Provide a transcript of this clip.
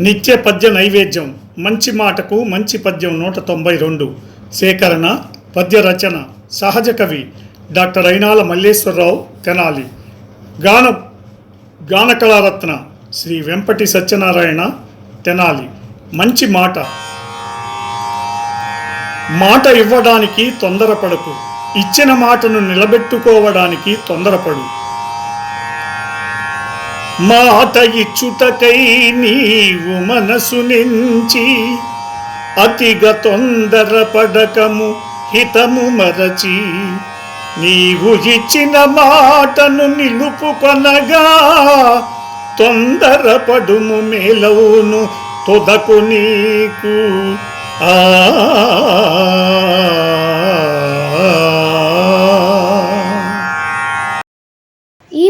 నిత్య పద్య నైవేద్యం. మంచి మాటకు మంచి పద్యం నూట తొంభై రెండు. సేకరణ పద్య రచన సహజ కవి డాక్టర్ అయినాల మల్లేశ్వరరావు తెనాలి. గాన గానకళారత్న శ్రీ వెంపటి సత్యనారాయణ తెనాలి. మంచి మాట. మాట ఇవ్వడానికి తొందరపడకు. ఇచ్చిన మాటను నిలబెట్టుకోవడానికి తొందరపడు. మాట ఇచ్చుటకై నీవు మనసు నుంచి అతిగా తొందరపడకము హితము మరచి నీవు ఇచ్చిన మాటను నిలుపుకొనగా తొందరపడుము మేలవును తొదకు నీకు. ఆ